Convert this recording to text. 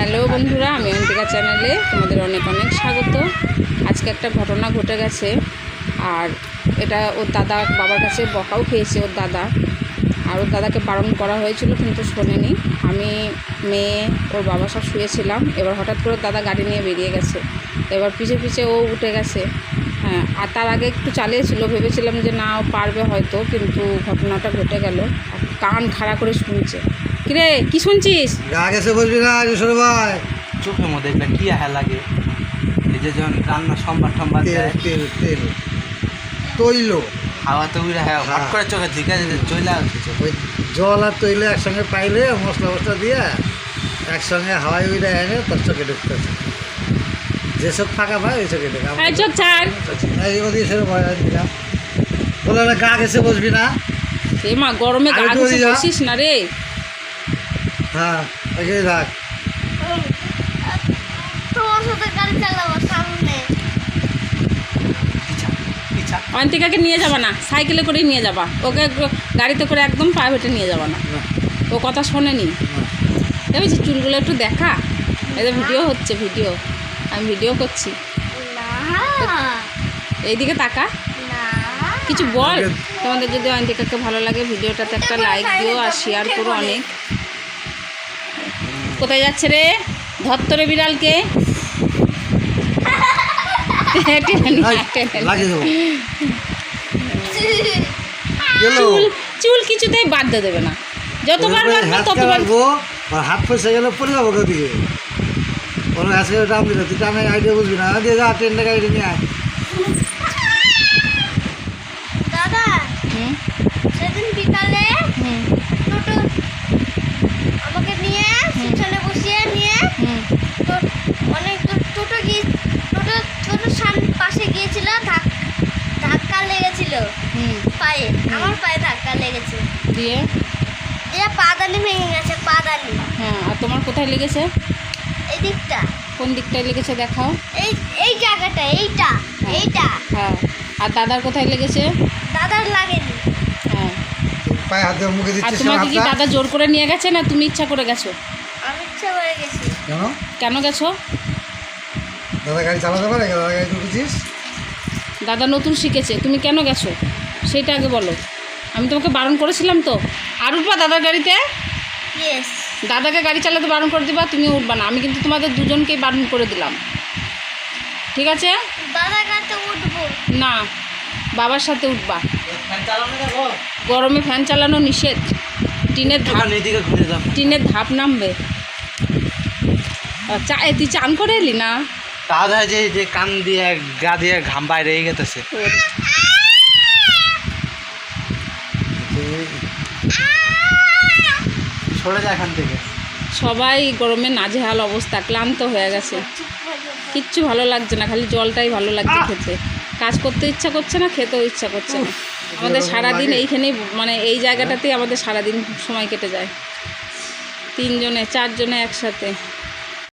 Hello বন্ধুরা, আমি অন্তিকা চ্যানেলে তোমাদের অনেক অনেক স্বাগত। আজকে একটা ঘটনা ঘটে গেছে, আর এটা ওর দাদা বাবার কাছে বকাও খেয়েছে, ওর দাদা। আর ওর দাদাকে বারণ করা হয়েছিল, কিন্তু শোনেনি। আমি মেয়ে, ওর বাবা সব শুয়েছিলাম, এবার হঠাৎ করে দাদা গাড়ি নিয়ে বেরিয়ে গেছে। এবার পিছে পিছে ও উঠে গেছে। হ্যাঁ আর তার আগে একটু চালিয়েছিল, ভেবেছিলাম যে না পারবে হয়তো, কিন্তু ঘটনাটা ঘটে গেল। কান খাড়া করে শুনছে। কিরে কি শুনছিস? গা গেছে বলবি না কিশোর ভাই? চোখের মধ্যে একটা কি আহা লাগে। এই যে যখন রান্না সম্বার টম্বার তেল দেয় তেল তেল। তৈল। হাওয়াতে উড়ে হ্যাঁ হট করে চোখে ঝিকা চলে আসছে ওই জল আর তৈলে একসঙ্গে পাইলে মশলা মশলা দিয়ে একসঙ্গে হাওয়াই উইডা এনে তোর চোখে ঢুকতেছে যেসব ফাঁকা ভাই ওই চোখে ঢুকে চোখ ছাড়। এই ভয় দিলাম। বলে না গা গেছে বসবি না? এ মা গরমে গা ঘেঁষে বসিস না রে। হ্যাঁ থাক। তোমার সাথে গাড়ি চালাবো সামনে। পিছা পিছা অন্তিকাকে নিয়ে যাবা না সাইকেলে করে নিয়ে যাবা। ওকে গাড়িতে করে একদম প্রাইভেটে নিয়ে যাবা না। ও কথা শোনেনি। না। দেখেছি চুলগুলো একটু দেখা এদের ভিডিও হচ্ছে ভিডিও। আমি ভিডিও করছি। না। এইদিকে তাকা। কিছু বল। তোমাদের যদি অন্তিকাকে ভালো লাগে ভিডিওটাতে একটা লাইক দিও আর শেয়ার করো অনেক। কোথায় যাচ্ছে রে? ধত্তরে বিড়ালকে? চুল চুল কিছুতেই বাদ দিয়ে দেবে না। যতবার হাত ততবার হাত ফসে গেলে পড়ে যাব দিকে কোনো দিলে তুই টানে আইডিয়া বুঝবি না? দিয়ে যা ট্রেনটা গাড়ি নিয়ে আয়। দাদা হুম? সেদিন বিকালে পায়ে। আমার পায়ে ধাক্কা লেগেছে। দিয়ে? এটা পাদানি ভেঙে গেছে পাদানি হ্যাঁ আর তোমার কোথায় লেগেছে? এই দিকটা। কোন দিকটায় লেগেছে দেখাও। এই এই জায়গাটা এইটা এইটা। হ্যাঁ। আর দাদার কোথায় লেগেছে? দাদার লাগেনি। হ্যাঁ। পায়ে হাত আর তোমাকে কি দাদা জোর করে নিয়ে গেছে না তুমি ইচ্ছা করে গেছো? আমি ইচ্ছা করে গেছি। কেন? কেন গেছো? দাদা গাড়ি চালাতে পারে? দাদা গাড়ি ঢুকেছিস দাদা নতুন শিখেছে তুমি কেন গেছো? সেটা আগে বলো। আমি তোমাকে বারণ করেছিলাম তো। আর উঠবা দাদার গাড়িতে? দাদাকে গাড়ি চালাতে বারণ করে দিবা তুমি উঠবা না। আমি কিন্তু তোমাদের দুজনকেই বারণ করে দিলাম। ঠিক আছে? না বাবার সাথে উঠবা। গরমে ফ্যান চালানো নিষেধ। টিনের ধাপ টিনের ধাপ নামবে। চা এ, তুই চান করে এলি না? তাহলে যে যে কান দিয়ে গা দিয়ে ঘাম বাইরে গেতেছে। সরে যায় এখান থেকে। সবাই গরমে নাজেহাল অবস্থা ক্লান্ত হয়ে গেছে। কিচ্ছু ভালো লাগছে না খালি জলটাই ভালো লাগছে খেতে। কাজ করতে ইচ্ছা করছে না খেতেও ইচ্ছা করছে না। আমাদের সারাদিন এইখানেই মানে এই জায়গাটাতেই আমাদের সারাদিন সময় কেটে যায়। তিনজনে চারজনে একসাথে।